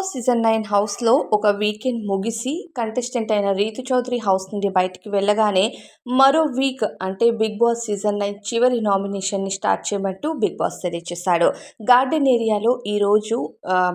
Boss season nine హౌస్లో ఒక weekend ముగిసి contestant అయిన రీతు చౌదరి హౌస్ నుండి బయటికి వెళ్ళగానే మరో వీక్ అంటే బిగ్ బాస్ సీజన్ నైన్ చివరి నామినేషన్ని స్టార్ట్ చేయమంటూ బిగ్ బాస్ తెలియజేశాడు. గార్డెన్ ఏరియాలో ఈరోజు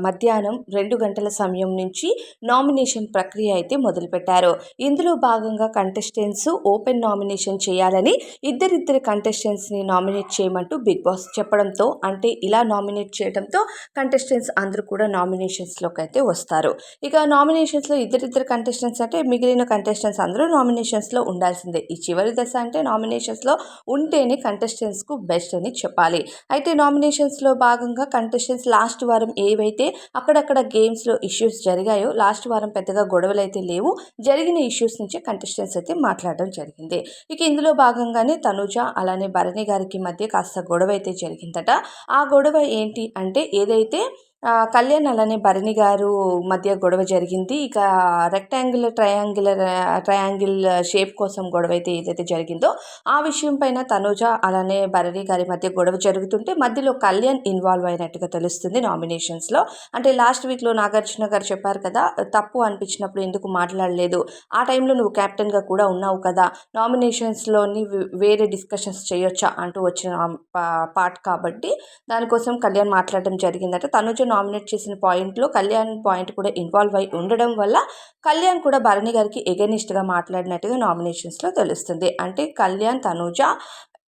మధ్యాహ్నం రెండు గంటల సమయం నుంచి నామినేషన్ ప్రక్రియ అయితే మొదలుపెట్టారు. ఇందులో భాగంగా కంటెస్టెంట్స్ ఓపెన్ నామినేషన్ చేయాలని ఇద్దరిద్దరు కంటెస్టెంట్స్ని నామినేట్ చేయమంటూ బిగ్ బాస్ చెప్పడంతో అంటే ఇలా నామినేట్ చేయడంతో కంటెస్టెంట్స్ అందరూ కూడా నామినేషన్స్లో నామినేషన్స్లోకి అయితే వస్తారు. ఇక నామినేషన్స్లో ఇద్దరిద్దరు కంటెస్టెంట్స్ అంటే మిగిలిన కంటెస్టెంట్స్ అందరూ నామినేషన్స్లో ఉండాల్సిందే. ఈ చివరి దశ అంటే నామినేషన్స్లో ఉంటేనే కంటెస్టెంట్స్కు బెస్ట్ అని చెప్పాలి. అయితే నామినేషన్స్లో భాగంగా కంటెస్టెంట్స్ లాస్ట్ వారం ఏవైతే అక్కడక్కడ గేమ్స్లో ఇష్యూస్ జరిగాయో లాస్ట్ వారం పెద్దగా గొడవలు అయితే లేవు. జరిగిన ఇష్యూస్ నుంచే కంటెస్టెంట్స్ అయితే మాట్లాడడం జరిగింది. ఇక ఇందులో భాగంగానే తనుజ అలానే భరణి గారికి మధ్య కాస్త గొడవ అయితే జరిగిందట. ఆ గొడవ ఏంటి అంటే ఏదైతే కళ్యాణ్ అలానే భరణి గారు మధ్య గొడవ జరిగింది. ఇక రెక్టాంగులర్ ట్రయాంగులర్ ట్రయాంగిల్ షేప్ కోసం గొడవ అయితే ఏదైతే జరిగిందో ఆ విషయం పైన తనుజ అలానే భరణి గారి మధ్య గొడవ జరుగుతుంటే మధ్యలో కళ్యాణ్ ఇన్వాల్వ్ అయినట్టుగా తెలుస్తుంది నామినేషన్స్లో అంటే లాస్ట్ వీక్లో నాగార్జున గారు చెప్పారు కదా తప్పు అనిపించినప్పుడు ఎందుకు మాట్లాడలేదు? ఆ టైంలో నువ్వు క్యాప్టెన్గా కూడా ఉన్నావు కదా నామినేషన్స్లోని వేరే డిస్కషన్స్ చేయొచ్చా? అంటూ వచ్చిన పార్ట్ కాబట్టి దానికోసం కళ్యాణ్ మాట్లాడడం జరిగిందంటే. తనుజ నామినేట్ చేసిన పాయింట్లో కళ్యాణ్ పాయింట్ కూడా ఇన్వాల్వ్ అయి ఉండడం వల్ల కళ్యాణ్ కూడా భరణి గారికి ఎగనిస్ట్గా మాట్లాడినట్టుగా నామినేషన్స్లో తెలుస్తుంది. అంటే కళ్యాణ్ తనూజ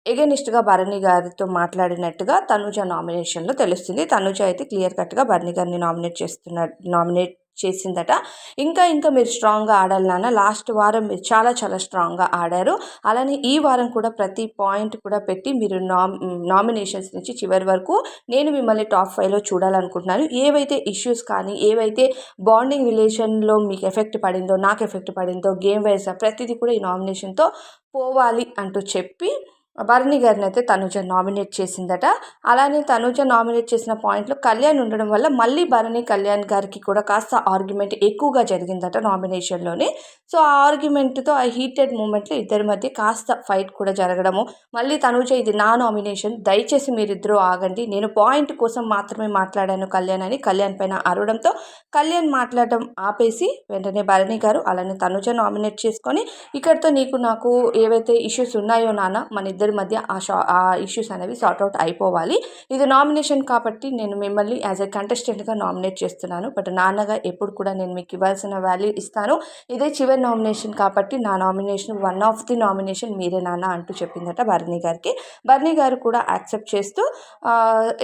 ఎగనిస్ట్గా భరణి గారితో మాట్లాడినట్టుగా తనుజ నామినేషన్లో తెలుస్తుంది. తనుజ అయితే క్లియర్ కట్గా భరణి గారిని నామినేట్ చేస్తున్న నామినేట్ చేసిందట. ఇంకా ఇంకా మీరు స్ట్రాంగ్గా ఆడాలి నాన్న. లాస్ట్ వారం మీరు చాలా చాలా స్ట్రాంగ్గా ఆడారు. అలానే ఈ వారం కూడా ప్రతి పాయింట్ కూడా పెట్టి మీరు నామ్ నామినేషన్స్ నుంచి చివరి వరకు నేను మిమ్మల్ని టాప్ ఫైవ్లో చూడాలనుకుంటున్నాను. ఏవైతే ఇష్యూస్ కానీ ఏవైతే బాండింగ్ రిలేషన్లో మీకు ఎఫెక్ట్ పడిందో నాకు ఎఫెక్ట్ పడిందో గేమ్ వైజ్ ప్రతిదీ కూడా ఈ నామినేషన్తో పోవాలి అంటూ చెప్పి భరణి గారిని అయితే తనుజ నామినేట్ చేసిందట. అలానే తనుజ నామినేట్ చేసిన పాయింట్లో కళ్యాణ్ ఉండడం వల్ల మళ్ళీ భరణి కళ్యాణ్ గారికి కూడా కాస్త ఆర్గ్యుమెంట్ ఎక్కువగా జరిగిందట నామినేషన్లోనే. సో ఆ ఆర్గ్యుమెంట్తో ఆ హీటెడ్ మూమెంట్లో ఇద్దరి మధ్య కాస్త ఫైట్ కూడా జరగడము. మళ్ళీ తనుజ ఇది నా నామినేషన్ దయచేసి మీరిద్దరూ ఆగండి. నేను పాయింట్ కోసం మాత్రమే మాట్లాడాను కళ్యాణ్ అని కళ్యాణ్ పైన అరవడంతో కళ్యాణ్ మాట్లాడడం ఆపేసి వెంటనే భరణి గారు అలానే తనుజ నామినేట్ చేసుకొని ఇక్కడితో నీకు నాకు ఏవైతే ఇష్యూస్ ఉన్నాయో నాన్న మన ఇద్దరు మధ్య ఆ షా ఆ ఇష్యూస్ అనేవి సార్ట్ అవుట్ అయిపోవాలి. ఇది నామినేషన్ కాబట్టి నేను మిమ్మల్ని యాజ్ ఎ కంటెస్టెంట్గా నామినేట్ చేస్తున్నాను. బట్ నాన్నగా ఎప్పుడు కూడా నేను మీకు ఇవ్వాల్సిన వాల్యూ ఇస్తాను. ఇదే చివరి నామినేషన్ కాబట్టి నా nomination one of the nomination మీరే నాన్న అంటూ చెప్పిందట బర్నీ గారికి. బర్నీ గారు కూడా యాక్సెప్ట్ చేస్తూ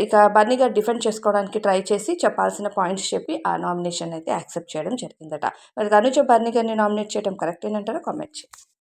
ఇక బర్నీ గారు డిఫెండ్ చేసుకోవడానికి ట్రై చేసి చెప్పాల్సిన పాయింట్స్ చెప్పి ఆ నామినేషన్ అయితే యాక్సెప్ట్ చేయడం జరిగిందట. మరి తనుజ బర్నీ గారిని నామినేట్ చేయడం కరెక్ట్ ఏంటంటారో కామెంట్ చేయండి.